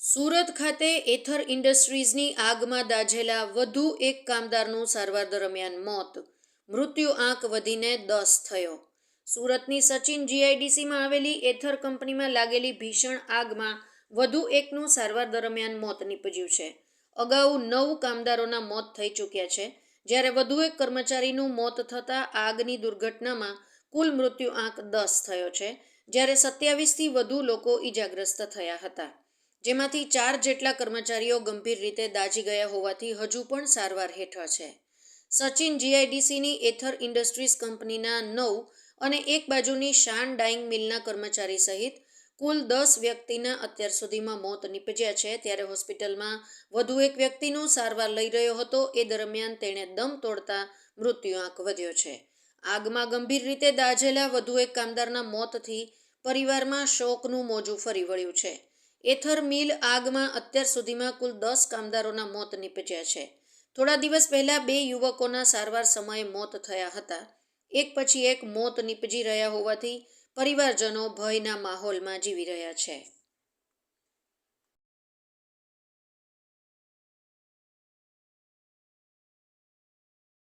સુરત ખાતે એથર ઇન્ડસ્ટ્રીઝની આગમાં દાઝેલા વધુ એક કામદારનું સારવાર દરમિયાન મોત. મૃત્યુ આંક વધીને દસ થયો. સુરતની સચિન જીઆઈડીસીમાં આવેલી એથર કંપનીમાં લાગેલી ભીષણ આગમાં વધુ એકનું સારવાર દરમિયાન મોત નીપજ્યું છે. અગાઉ નવ કામદારોના મોત થઈ ચૂક્યા છે. જ્યારે વધુ એક કર્મચારીનું મોત થતાં આગની દુર્ઘટનામાં કુલ મૃત્યુ આંક દસ થયો છે, જ્યારે સત્યાવીસથી વધુ લોકો ઈજાગ્રસ્ત થયા હતા. જેમાંથી ચાર જેટલા કર્મચારીઓ ગંભીર રીતે દાઝી ગયા હોવાથી હજુ પણ સારવાર હેઠળ છે. સચિન જીઆઈડીસીની એથર ઇન્ડસ્ટ્રીઝ કંપનીના નવ અને એક બાજુની શાન ડાઇંગ મિલના કર્મચારી સહિત કુલ દસ વ્યક્તિના અત્યાર સુધીમાં મોત નીપજ્યા છે. ત્યારે હોસ્પિટલમાં વધુ એક વ્યક્તિનો સારવાર લઈ રહ્યો હતો. એ દરમિયાન તેણે દમ તોડતા મૃત્યુ આંક વધ્યો છે. આગમાં ગંભીર રીતે દાઝેલા વધુ એક કામદારના મોતથી પરિવારમાં શોકનું મોજું ફરી વળ્યું છે. એથર મિલ આગમાં અત્યાર સુધીમાં કુલ દસ કામદારોના મોત નીપજ્યા છે. થોડા દિવસ પહેલા બે યુવકોના સારવાર સમયે મોત થયા હતા. એક પછી એક મોત નીપજી રહ્યા હોવાથી પરિવારજનો ભયના માહોલમાં જીવી રહ્યા છે.